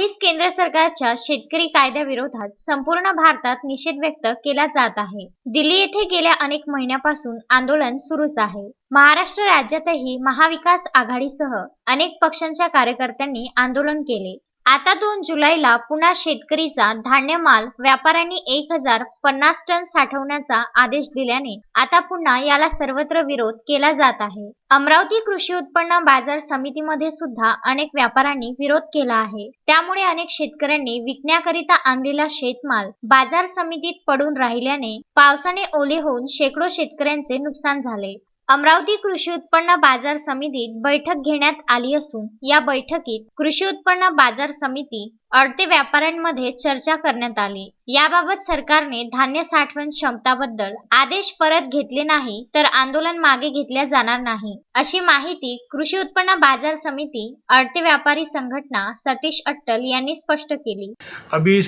आधीच केंद्र सरकारच्या शेतकरी कायद्याविरोधात संपूर्ण भारतात निषेध व्यक्त केला जात आहे. दिल्ली येथे गेल्या अनेक महिन्यापासून आंदोलन सुरूच आहे. महाराष्ट्र राज्यातही महाविकास आघाडीसह अनेक पक्षांच्या कार्यकर्त्यांनी आंदोलन केले. आता दोन जुलैला पुन्हा शेतकरीचा धान्य माल व्यापाऱ्यांनी एक हजार पन्नास टन साठवण्याचा आदेश दिल्याने आता पुन्हा याला सर्वत्र विरोध केला जात आहे. अमरावती कृषी उत्पन्न बाजार समितीमध्ये सुद्धा अनेक व्यापाऱ्यांनी विरोध केला आहे. त्यामुळे अनेक शेतकऱ्यांनी विकण्याकरिता आणलेला शेतमाल बाजार समितीत पडून राहिल्याने पावसाने ओले होऊन शेकडो शेतकऱ्यांचे नुकसान झाले. अमरावती कृषी उत्पन्न बाजार समितीत बैठक घेण्यात आली असून या बैठकीत कृषी उत्पन्न बाजार समिती अडते व्यापाऱ्यांमध्ये चर्चा करण्यात आली. याबाबत सरकारने धान्य साठवण क्षमताबद्दल आदेश परत घेतले नाही तर आंदोलन मागे घेतल्या जाणार नाही. अशी माहिती कृषी उत्पन्न बाजार समिती अडते व्यापारी संघटना सतीश अट्टल यांनी स्पष्ट केली. अभी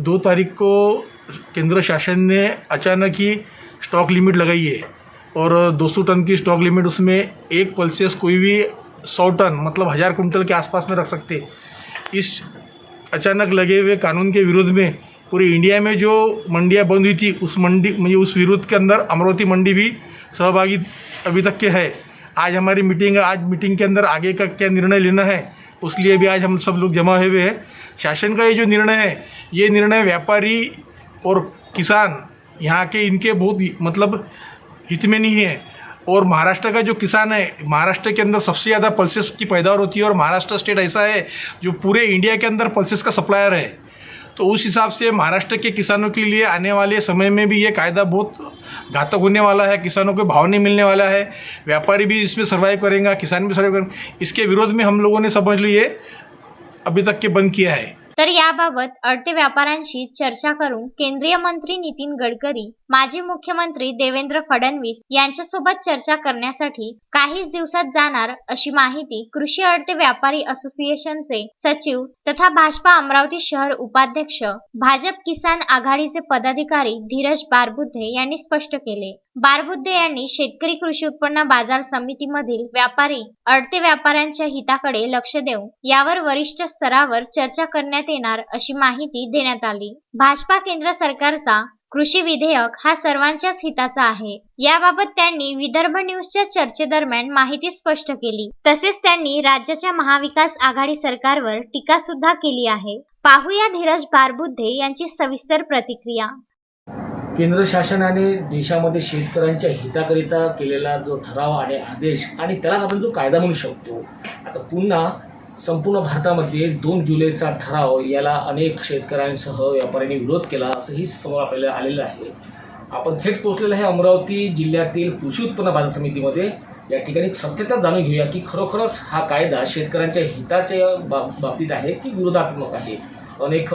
दो तारीख को केंद्र शासन ने अचानक ही स्टॉक लिमिट लगाई है। और 200 टन की स्टॉक लिमिट उसमें एक पल्सेस कोई भी सौ टन मतलब हज़ार कुंटल के आसपास में रख सकते। इस अचानक लगे हुए कानून के विरोध में पूरे इंडिया में जो मंडियाँ बंद हुई थी, उस मंडी म्हणजे उस विरोध के अंदर अमरावती मंडी भी सहभागी अभी तक के है। आज हमारी मीटिंग आज मीटिंग के अंदर आगे का क्या निर्णय लेना है उसलिए भी आज हम सब लोग जमा हुए हैं। शासन का ये जो निर्णय है, ये निर्णय व्यापारी और किसान यहाँ के इनके बहुत मतलब हित में नहीं है। और महाराष्ट्र का जो किसान है, महाराष्ट्र के अंदर सबसे ज़्यादा पल्सेस की पैदावार होती है और महाराष्ट्र स्टेट ऐसा है जो पूरे इंडिया के अंदर पल्सेस का सप्लायर है। तो उस हिसाब से महाराष्ट्र के किसानों के लिए आने वाले समय में भी ये कायदा बहुत घातक होने वाला है। किसानों को भाव नहीं मिलने वाला है। व्यापारी भी इसमें सर्वाइव करेंगे, किसान भी सर्वाइव करेंगे। इसके विरोध में हम लोगों ने समझ लिए अभी तक के बंद किया है। तर याबाबत अडते व्यापाऱ्यांशी चर्चा करून केंद्रीय मंत्री नितीन गडकरी माजी मुख्यमंत्री देवेंद्र फडणवीस यांच्यासोबत चर्चा करण्यासाठी काहीच दिवसात जाणार अशी माहिती कृषी अडते व्यापारी असोसिएशनचे सचिव तथा भाजपा अमरावती शहर उपाध्यक्ष भाजप किसान आघाडीचे पदाधिकारी धीरज बारबुद्धे यांनी स्पष्ट केले. बारबुद्धे यांनी शेतकरी कृषी उत्पन्न बाजार समितीमधील व्यापारी अडते व्यापाऱ्यांच्या हिताकडे लक्ष देऊन यावर वरिष्ठ स्तरावर चर्चा करण्यात येणार अशी माहिती देण्यात आली. भाजपा केंद्र सरकारचा कृषी विधेयक हा सर्वांच्याच हिताचा आहे. याबाबत त्यांनी विदर्भ न्यूजच्या चर्चेदरम्यान माहिती स्पष्ट केली. तसेच त्यांनी राज्याच्या महाविकास आघाडी सरकारवर टीका सुद्धा केली आहे. पाहूया धीरज बारबुद्धे यांची सविस्तर प्रतिक्रिया. केंद्र शासनाने देशामध्ये शेतकऱ्यांच्या हिताकरिता केलेला जो ठराव आणि आदेश आणि त्यालाच आपण जो कायदा म्हणू शकतो. आता पुन्हा संपूर्ण भारतामध्ये दोन जुलैचा ठराव याला अनेक शेतकऱ्यांसह व्यापाऱ्यांनी विरोध केला असंही समोर आपल्याला आलेलं आहे. आपण थेट पोहोचलेलं आहे अमरावती जिल्ह्यातील कृषी उत्पन्न बाजार समितीमध्ये. या ठिकाणी सत्यता जाणून घेऊया की खरोखरच हा कायदा शेतकऱ्यांच्या हिताच्या बा बाबतीत आहे की विरोधात्मक आहे? अनेक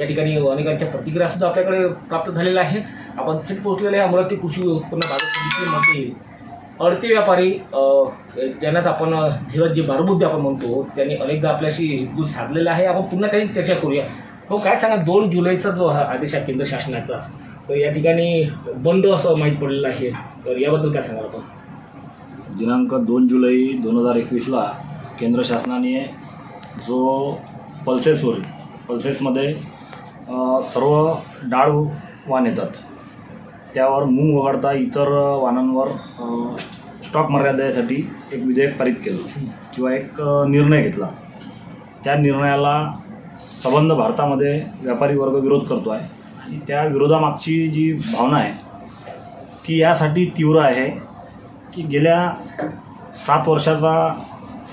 या ठिकाणी अनेकांच्या प्रतिक्रियासुद्धा आपल्याकडे प्राप्त झालेल्या आहे आपण थेट पोचलेल्या आहे अमरावती कृषी उत्पन्न बाजार समितीमध्ये. अडते व्यापारी ज्यांनाच आपण धीरजी धीरज आपण म्हणतो त्यांनी अनेकदा आपल्याशी हितगुज साधलेला आहे. आपण पुन्हा त्यांची चर्चा करूया. हो काय सांगा दोन जुलैचा जो आदेश आहे केंद्र शासनाचा तर या ठिकाणी बंद असं माहीत पडलेलं आहे. तर याबद्दल काय सांगाल आपण? दिनांक दोन जुलै दोन हजार एकवीसला केंद्र शासनाने जो पल्सेसवर पल्सेसमध्ये सर्व डाळ वाहन येतात. त्यावर मूंग वगळता इतर वाहनांवर स्टॉक मर्यादेसाठी एक विधेयक पारित केलं किंवा एक निर्णय घेतला. त्या निर्णयाला संबंध भारतामध्ये व्यापारी वर्ग विरोध करतो आहे आणि त्या विरोधामागची जी भावना आहे ती यासाठी तीव्र आहे की गेल्या सात वर्षाचा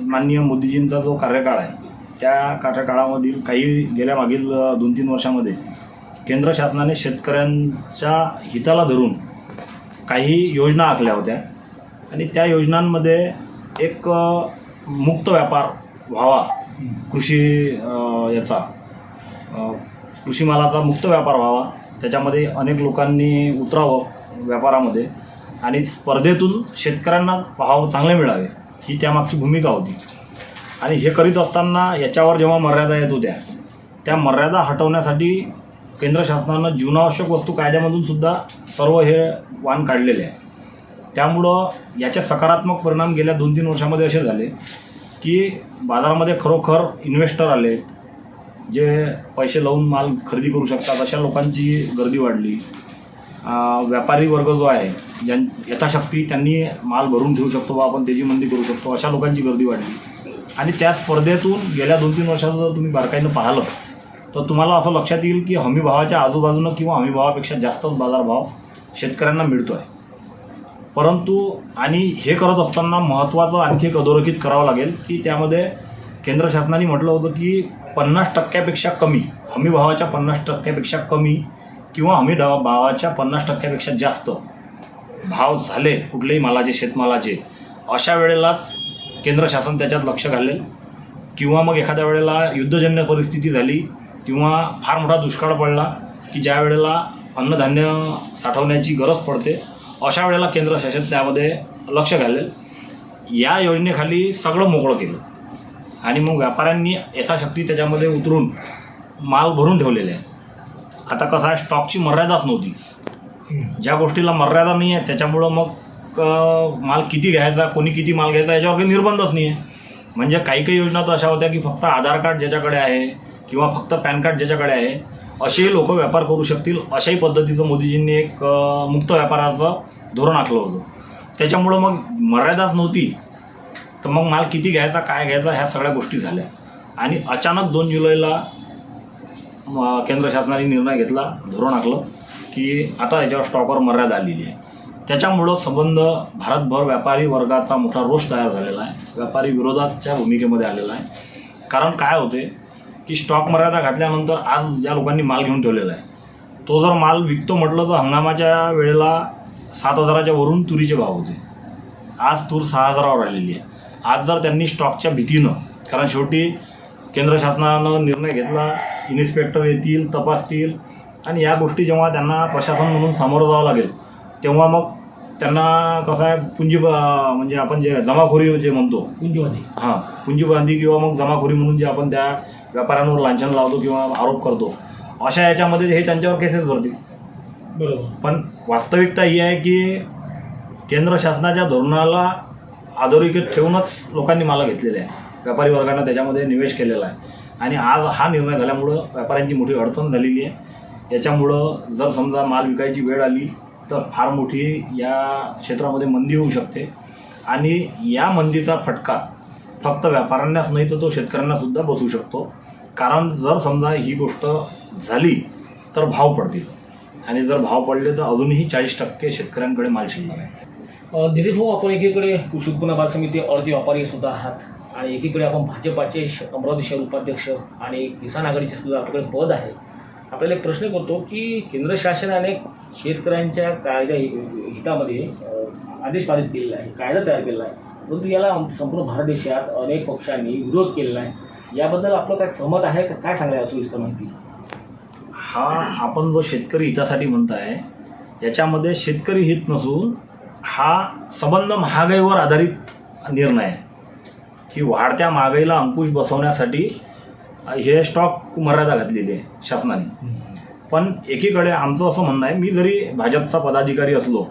माननीय मोदीजींचा जो कार्यकाळ आहे त्या कार्यकाळामधील काही गेल्या मागील दोन तीन वर्षामध्ये केंद्र शासनाने शेतकऱ्यांच्या हिताला धरून काही योजना आखल्या होत्या. आणि त्या योजनांमध्ये एक मुक्त व्यापार व्हावा. कृषी याचा कृषी मालाचा मुक्त व्यापार व्हावा. त्याच्यामध्ये अनेक लोकांनी उतरावं व्यापारामध्ये. आणि स्पर्धेतून शेतकऱ्यांना पाहावं चांगले मिळावे ही त्यामागची भूमिका होती. आणि हे करीत असताना याच्यावर जेव्हा मर्यादा येत होत्या त्या मर्यादा हटवण्यासाठी केंद्र शासनानं जीवनावश्यक वस्तू कायद्यामधून सुद्धा सर्व हे वाण काढलेले आहे. त्यामुळं याचे सकारात्मक परिणाम गेल्या दोन तीन वर्षामध्ये असे झाले की बाजारामध्ये खरोखर इन्व्हेस्टर आले जे पैसे लावून माल खरेदी करू शकतात अशा लोकांची गर्दी वाढली. व्यापारी वर्ग जो आहे ज्यां यथाशक्ती त्यांनी माल भरून ठेवू शकतो बा आपण त्याची मंदी करू शकतो अशा लोकांची गर्दी वाढली. आणि त्या स्पर्धेतून गेल्या दोन तीन वर्षाचं जर तुम्ही बारकाईनं पाहिलं तर तुम्हाला असं लक्षात येईल की हमी भावाच्या आजूबाजूनं किंवा हमी भावापेक्षा जास्तच बाजारभाव शेतकऱ्यांना मिळतो आहे परंतु आणि हे करत असताना महत्त्वाचं आणखी एक अधोरेखित करावं लागेल की त्यामध्ये केंद्र शासनाने म्हटलं होतं की पन्नास टक्क्यापेक्षा कमी हमी भावाच्या पन्नास टक्क्यापेक्षा कमी किंवा हमी डा भावाच्या पन्नास टक्क्यापेक्षा जास्त भाव झाले कुठलेही मालाचे शेतमालाचे अशा वेळेलाच केंद्र शासन त्याच्यात लक्ष घालेल. किंवा मग एखाद्या वेळेला युद्धजन्य परिस्थिती झाली किंवा फार मोठा दुष्काळ पडला की ज्या वेळेला अन्नधान्य साठवण्याची गरज पडते अशा वेळेला केंद्र शासन त्यामध्ये लक्ष घालेल. या योजनेखाली सगळं मोकळं केलं. आणि मग व्यापाऱ्यांनी यथाशक्ती त्याच्यामध्ये उतरून माल भरून ठेवलेले आहे. आता कसं आहे स्टॉकची मर्यादाच नव्हती. ज्या गोष्टीला मर्यादा नाही आहे त्याच्यामुळं मग माल किती घ्यायचा कोणी किती माल घ्यायचा याच्यावर काही निर्बंधच नाही आहे. म्हणजे काही काही योजना तर अशा होत्या की फक्त आधार कार्ड ज्याच्याकडे आहे किंवा फक्त पॅन कार्ड ज्याच्याकडे आहे असेही लोक व्यापार करू शकतील. अशाही पद्धतीचं मोदीजींनी एक मुक्त व्यापाराचं धोरण आखलं होतं. त्याच्यामुळं मग मर्यादाच नव्हती. तर मग माल किती घ्यायचा काय घ्यायचा ह्या सगळ्या गोष्टी झाल्या. आणि अचानक दोन जुलैला केंद्र शासनाने निर्णय घेतला धोरण आखलं की आता याच्यावर स्टॉकवर मर्यादा आलेली आहे. त्याच्यामुळं संबंध भारतभर व्यापारी वर्गाचा मोठा रोष तयार झालेला आहे. व्यापारी विरोधाच्या भूमिकेमध्ये आलेला आहे. कारण काय होते की स्टॉक मर्यादा घातल्यानंतर आज ज्या लोकांनी माल घेऊन ठेवलेला आहे. तो जर माल विकतो म्हटलं तर हंगामाच्या वेळेला सात हजाराच्या वरून तुरीचे भाव होते. आज तूर सहा हजारावर आलेली आहे. आज जर त्यांनी स्टॉकच्या भीतीनं कारण शेवटी केंद्र शासनानं निर्णय घेतला इन्स्पेक्टर येतील तपासतील आणि या गोष्टी जेव्हा त्यांना प्रशासन म्हणून सामोरं जावं लागेल तेव्हा मग त्यांना कसं आहे पुंजी म्हणजे आपण जे जमाखोरी जे म्हणतो पुंजीमध्ये हां पुंजीबांधी किंवा मग जमाखोरी म्हणून जे आपण त्या व्यापाऱ्यांवर लांछन लावतो किंवा आरोप करतो अशा याच्यामध्ये हे त्यांच्यावर केसेस भरतील. बरोबर. पण वास्तविकता ही आहे की केंद्र शासनाच्या धोरणाला अधोरेखित ठेवूनच लोकांनी मला घेतलेले आहे. व्यापारी वर्गानं त्याच्यामध्ये निवेश केलेला आहे. आणि आज हा निर्णय झाल्यामुळं व्यापाऱ्यांची मोठी अडचण झालेली आहे. याच्यामुळं जर समजा माल विकायची वेळ आली तर फार मोठी या क्षेत्रामध्ये मंदी होऊ शकते. आणि या मंदीचा फटका फक्त व्यापाऱ्यांनाच नाही तर तो शेतकऱ्यांनासुद्धा बसू शकतो. कारण जर समजा ही गोष्ट झाली तर भाव पडतील. आणि जर भाव पडले तर अजूनही चाळीस टक्के शेतकऱ्यांकडे माल शिल्लक आहे. दिलीप भाऊ आपण एकीकडे कृषी उत्पन्न बाजार समिती अर्धी व्यापारी सुद्धा आहात. आणि एकीकडे आपण भाजपाचे अमरावती शहर उपाध्यक्ष आणि किसान आघाडीचे सुद्धा आपल्याकडे पद आहे. आपल्याला एक प्रश्न करतो की केंद्र शासनाने शेतकऱ्यांच्या कायद्या हि- हितामध्ये आदेश पारित केलेला आहे कायदा तयार केलेला आहे. परंतु याला संपूर्ण भारत देशात अनेक पक्षांनी विरोध केलेला आहे. याबद्दल आपलं काय सहमत आहे का? काय सांगायला सविस्तर माहिती? हा आपण जो शेतकरी हितासाठी म्हणताय याच्यामध्ये शेतकरी हित नसून हा संबंध महागाईवर आधारित निर्णय आहे. की वाढत्या महागाईला अंकुश बसवण्यासाठी हे स्टॉक मर्यादा घातलेली आहे शासनाने. पण एकीकडे आमचं असं म्हणणं आहे मी जरी भाजपचा पदाधिकारी असलो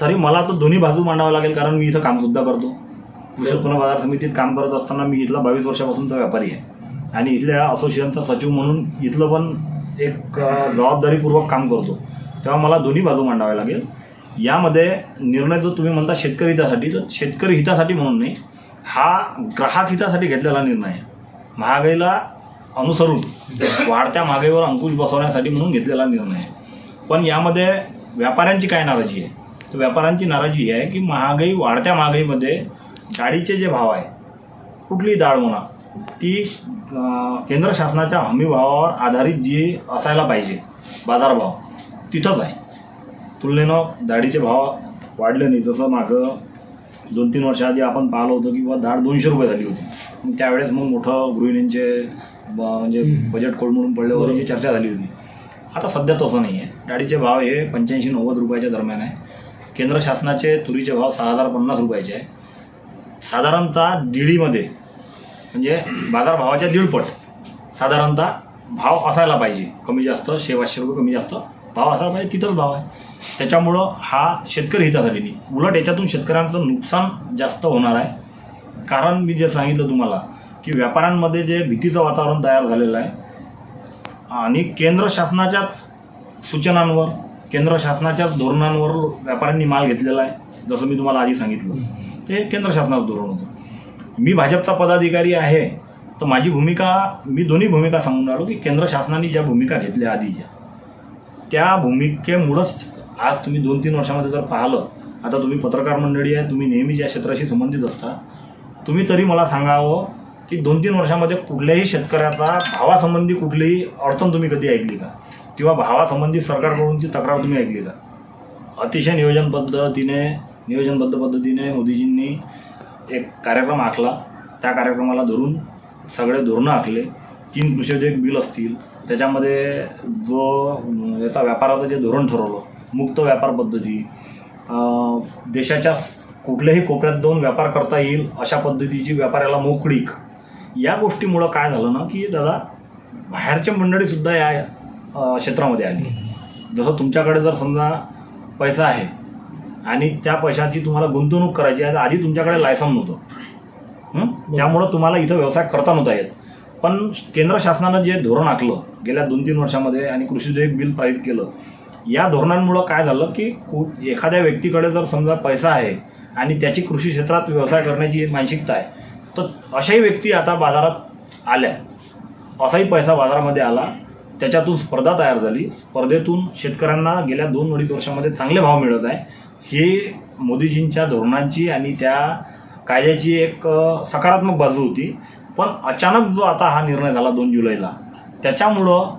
तरी मला तर दोन्ही बाजू मांडावं लागेल कारण मी इथं कामसुद्धा करतो. कृषी उत्पन्न बाजार समितीत काम करत असताना मी इथला बावीस वर्षापासूनचा व्यापारी आहे. आणि इथल्या असोसिएशनचा सचिव म्हणून इथलं पण एक जबाबदारीपूर्वक काम करतो. तेव्हा मला दोन्ही बाजू मांडाव्या लागेल. यामध्ये निर्णय जो तुम्ही म्हणता शेतकरी हितासाठी तर शेतकरी हितासाठी म्हणून नाही हा ग्राहक हितासाठी घेतलेला निर्णय आहे. महागाईला अनुसरून वाढत्या महागाईवर अंकुश बसवण्यासाठी म्हणून घेतलेला निर्णय आहे. पण यामध्ये व्यापाऱ्यांची काय नाराजी आहे? तर व्यापाऱ्यांची नाराजी ही आहे की महागाई वाढत्या महागाईमध्ये डाळीचे जे भाव आहे कुठलीही डाळ म्हणा ती केंद्र शासनाच्या हमी भावावर आधारित जी असायला पाहिजे बाजारभाव तिथंच आहे. तुलनेनं डाळीचे भाव वाढले नाही. जसं मागं दोन तीन वर्ष आधी आपण पाहिलं होतं की बुवा डाळ दोनशे रुपये झाली होती. मग त्यावेळेस मग मोठं गृहिणींचे ब- म्हणजे. बजेट कोलमडून पडल्यावर जी चर्चा झाली होती. आता सध्या तसं नाही आहे डाळीचे भाव हे पंच्याऐंशी नव्वद रुपयाच्या दरम्यान आहे. केंद्र शासनाचे तुरीचे भाव सहा हजार पन्नास रुपयाचे आहे. साधारणतः डीडीमध्ये म्हणजे बाजारभावाच्या दीडपट साधारणतः भाव असायला पाहिजे. कमी जास्त शे रुपये कमी जास्त भाव असायला पाहिजे तिथंच भाव आहे. त्याच्यामुळं हा शेतकरी हितासाठी नाही. उलट याच्यातून शेतकऱ्यांचं नुकसान जास्त होणार आहे. कारण मी जे सांगितलं तुम्हाला की व्यापाऱ्यांमध्ये जे भीतीचं वातावरण तयार झालेलं आहे आणि केंद्र शासनाच्याच सूचनांवर केंद्र शासनाच्याच धोरणांवर व्यापाऱ्यांनी माल घेतलेला आहे जसं मी तुम्हाला आधी सांगितलं. ते केंद्र शासनाचं धोरण होतं. मी भाजपचा पदाधिकारी आहे तर माझी भूमिका मी दोन्ही भूमिका सांगून आलो की केंद्र शासनाने ज्या भूमिका घेतल्या आधीच्या त्या भूमिकेमुळंच आज तुम्ही दोन तीन वर्षामध्ये जर पाहिलं आता तुम्ही पत्रकार मंडळी आहे तुम्ही नेहमीच या क्षेत्राशी संबंधित असता तुम्ही तरी मला सांगावं की दोन तीन वर्षामध्ये कुठल्याही शेतकऱ्याचा भावासंबंधी कुठलीही अडचण तुम्ही कधी ऐकली का? किंवा भावासंबंधी सरकारकडूनची तक्रार तुम्ही ऐकली का? अतिशय नियोजन पद्धतीने नियोजनबद्ध पद्धतीने मोदीजींनी एक कार्यक्रम आखला. त्या कार्यक्रमाला धरून सगळे धोरणं आखले. तीन कृषीविषयक बिल असतील. त्याच्यामध्ये जो याचा व्यापाराचं जे धोरण ठरवलं मुक्त व्यापार पद्धती देशाच्या कुठल्याही कोपऱ्यात जाऊन व्यापार करता येईल अशा पद्धतीची व्यापाऱ्याला मोकळीक. या गोष्टीमुळं काय झालं ना की दादा बाहेरच्या मंडळीसुद्धा या क्षेत्रामध्ये आली. जसं तुमच्याकडे जर समजा पैसा आहे आणि त्या पैशाची तुम्हाला गुंतवणूक करायची आहे. आधी तुमच्याकडे लायसन नव्हतं. त्यामुळं तुम्हाला इथं व्यवसाय करता नव्हता येत. पण केंद्र शासनानं जे धोरण आखलं गेल्या दोन तीन वर्षामध्ये आणि कृषी जे बिल पारित केलं या धोरणांमुळं काय झालं की कु एखाद्या व्यक्तीकडे जर समजा पैसा आहे आणि त्याची कृषी क्षेत्रात व्यवसाय करण्याची मानसिकता आहे तर अशाही व्यक्ती आता बाजारात आल्या. असाही पैसा बाजारामध्ये आला. त्याच्यातून स्पर्धा तयार झाली. स्पर्धेतून शेतकऱ्यांना गेल्या दोन अडीच वर्षामध्ये चांगले भाव मिळत आहे. ही मोदीजींच्या धोरणांची आणि त्या कायद्याची एक सकारात्मक बाजू होती. पण अचानक जो आता हा निर्णय झाला दोन जुलैला त्याच्यामुळं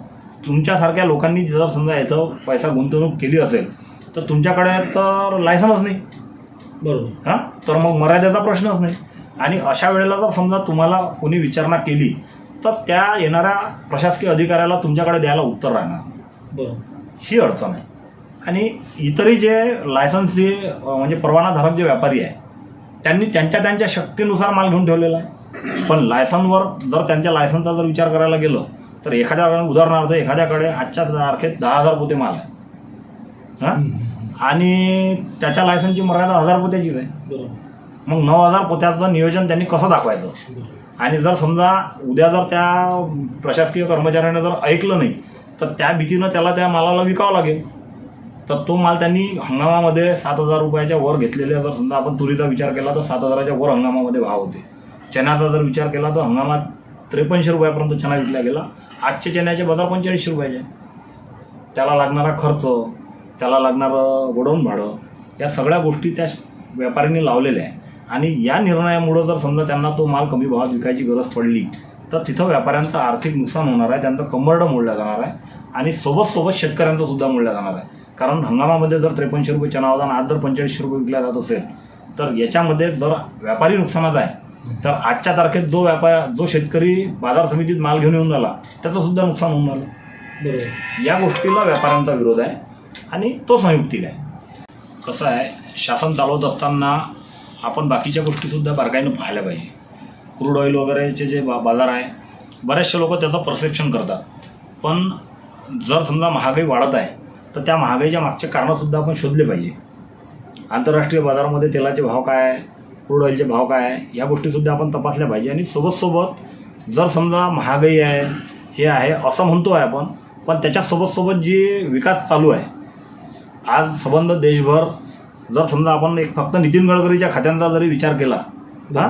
तुमच्यासारख्या लोकांनी जर समजा याचं पैसा गुंतवणूक केली असेल तर तुमच्याकडे तर लायसनच नाही. बरोबर. हां? तर मग मर्यादेचा प्रश्नच नाही. आणि अशा वेळेला जर समजा तुम्हाला कोणी विचारणा केली तर त्या येणाऱ्या प्रशासकीय अधिकाऱ्याला तुमच्याकडे द्यायला उत्तर राहणार. बरोबर. ही अडचण आहे. आणि इतरही जे लायसन्सचे अं, म्हणजे परवानाधारक जे व्यापारी आहे त्यांनी त्यांच्या त्यांच्या शक्तीनुसार माल घेऊन ठेवलेला आहे. पण लायसनवर जर त्यांच्या लायसनचा जर विचार करायला गेलं तर एखाद्या उदाहरणार्थ एखाद्याकडे आजच्या तारखेत दहा हजार पोते माल आहे. हां? आणि त्याच्या लायसनची मर्यादा हजार पोत्याचीच आहे. बरोबर. मग नऊ हजार पोत्याचं नियोजन त्यांनी कसं दाखवायचं? आणि जर समजा उद्या जर त्या प्रशासकीय कर्मचाऱ्याने जर ऐकलं नाही तर त्या भीतीनं त्याला त्या मालाला विकावं लागेल. तर तो माल त्यांनी हंगामामध्ये सात हजार रुपयाच्या वर घेतलेले जर समजा आपण तुरीचा विचार केला तर सात हजाराच्या वर हंगामामध्ये भाव होते. चण्याचा जर विचार केला तर हंगामात त्रेपन्नशे रुपयापर्यंत चणा विकला गेला. आजचे चण्याचे बाजार पंचेचाळीसशे रुपयाचे त्याला लागणारा खर्च त्याला लागणारं गोडाऊन भाडं या सगळ्या गोष्टी त्या व्यापाऱ्यांनी लावलेल्या आहे आणि या निर्णयामुळं जर समजा त्यांना तो माल कमी भावात विकायची गरज पडली तर तिथं व्यापाऱ्यांचं आर्थिक नुकसान होणार आहे. त्यांचं कंबरडं मोडलं जाणार आहे. आणि सोबत सोबत शेतकऱ्यांचं सुद्धा मोडलं जाणार आहे. कारण हंगामामध्ये जर त्रेपन्नशे रुपये आणि आज जर पंचेचाळीसशे रुपये विकला जात असेल तर याच्यामध्ये जर व्यापारी नुकसानात आहे तर आजच्या तारखेत जो व्यापार जो शेतकरी बाजार समितीत माल घेऊन येऊन राहिला त्याचं सुद्धा नुकसान होऊन राहिलं बरोबर. या गोष्टीला व्यापाऱ्यांचा विरोध आहे आणि तो संयुक्तिक आहे. कसं आहे शासन चालवत असताना आपण बाकीच्या गोष्टीसुद्धा बारकाईनं पाहायला पाहिजे. क्रूड ऑइल वगैरेचे जे बा बाजार आहे बरेचसे लोक त्याचं परसेप्शन करतात. पण जर समजा महागाई वाढत आहे तर त्या महागाईच्या मागचे कारणंसुद्धा आपण शोधले पाहिजे. आंतरराष्ट्रीय बाजारामध्ये तेलाचे भाव काय आहे? क्रूड ऑइलचे भाव काय आहे? या गोष्टीसुद्धा आपण तपासल्या पाहिजे. आणि सोबत सोबत जर समजा महागाई आहे हे आहे असं म्हणतो आहे आपण पण त्याच्यासोबत सोबत जी विकास चालू आहे आज संबंध देशभर जर समजा आपण एक फक्त नितीन गडकरीच्या खात्यांचा जरी विचार केला हां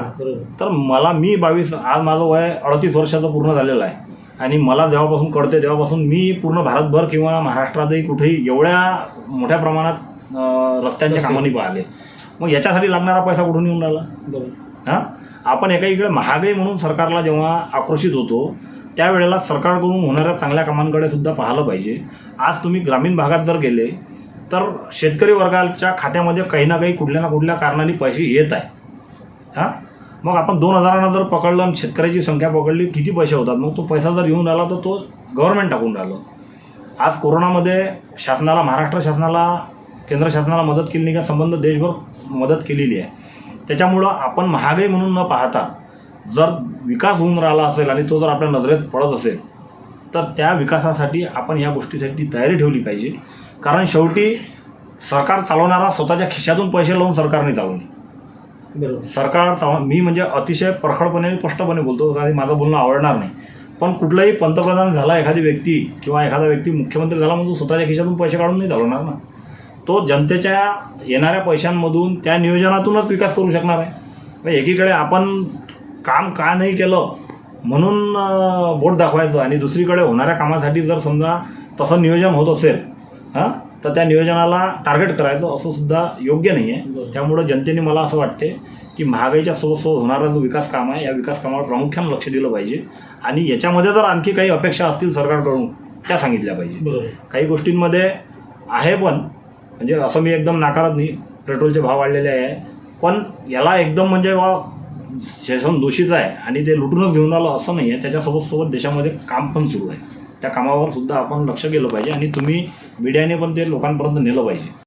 तर मला मी बावीस आज माझं वय अडतीस वर्षाचं पूर्ण झालेलं आहे. आणि मला जेव्हापासून कळते तेव्हापासून मी पूर्ण भारतभर किंवा महाराष्ट्रातही कुठेही एवढ्या मोठ्या प्रमाणात रस्त्यांच्या कामांनी पाहिले मग याच्यासाठी लागणारा पैसा कुठून येऊन राहिला? बरोबर. हां? आपण एका इकडे महागाई म्हणून सरकारला जेव्हा आक्रोशित होतो त्यावेळेला सरकारकडून होणाऱ्या चांगल्या कामांकडे सुद्धा पाहिलं पाहिजे. आज तुम्ही ग्रामीण भागात जर गेले तर शेतकरी वर्गाच्या खात्यामध्ये काही ना काही कुठल्या ना कुठल्या कारणाने पैसे येत आहे. हां? मग आपण दोन हजारांना जर पकडलं आणि शेतकऱ्याची संख्या पकडली किती पैसे होतात? मग तो पैसा जर येऊन राहिला तर तो गव्हर्नमेंट टाकून राहिलं. आज कोरोनामध्ये शासनाला महाराष्ट्र शासनाला केंद्र शासनाला मदत केली नाही का? संबंध देशभर मदत केलेली आहे. त्याच्यामुळं आपण महागाई म्हणून न पाहता जर विकास होऊन राहिला असेल आणि तो जर आपल्या नजरेत पडत असेल तर त्या विकासासाठी आपण या गोष्टीसाठी तयारी ठेवली पाहिजे. कारण शेवटी सरकार चालवणारा स्वतःच्या खिशातून पैसे लावून सरकारने चालवले. सरकार मी म्हणजे अतिशय परखडपणे आणि स्पष्टपणे बोलतो काही माझं बोलणं आवडणार नाही. पण कुठलाही पंतप्रधान झाला एखादी व्यक्ती किंवा एखादा व्यक्ती मुख्यमंत्री झाला म्हणून तो स्वतःच्या खिशातून पैसे काढून नाही चालवणार ना. तो जनतेच्या येणाऱ्या पैशांमधून त्या नियोजनातूनच विकास करू शकणार आहे. मग एकीकडे आपण काम का नाही केलं म्हणून बोट दाखवायचं आणि दुसरीकडे होणाऱ्या कामासाठी जर समजा तसं नियोजन होत असेल हां तर त्या नियोजनाला टार्गेट करायचं असं सुद्धा योग्य नाही आहे. त्यामुळं जनतेने मला असं वाटते की महागाईच्या सोबत सोबत होणारा जो विकास काम आहे या विकास कामावर प्रामुख्यानं लक्ष दिलं पाहिजे. आणि याच्यामध्ये जर आणखी काही अपेक्षा असतील सरकारकडून त्या सांगितल्या पाहिजे. बरोबर काही गोष्टींमध्ये आहे पण म्हणजे असं मी एकदम नाकारत नाही पेट्रोलचे भाव वाढलेले आहे. पण याला एकदम म्हणजे बा शासन दोषीच आहे आणि ते लुटूनच घेऊन आलं असं नाही आहे त्याच्यासोबत सोबत देशामध्ये काम पण सुरू आहे. त्या कामावर सुद्धा आपण लक्ष केलं पाहिजे आणि तुम्ही मीडियाने पण ते लोकांपर्यंत नेलं पाहिजे.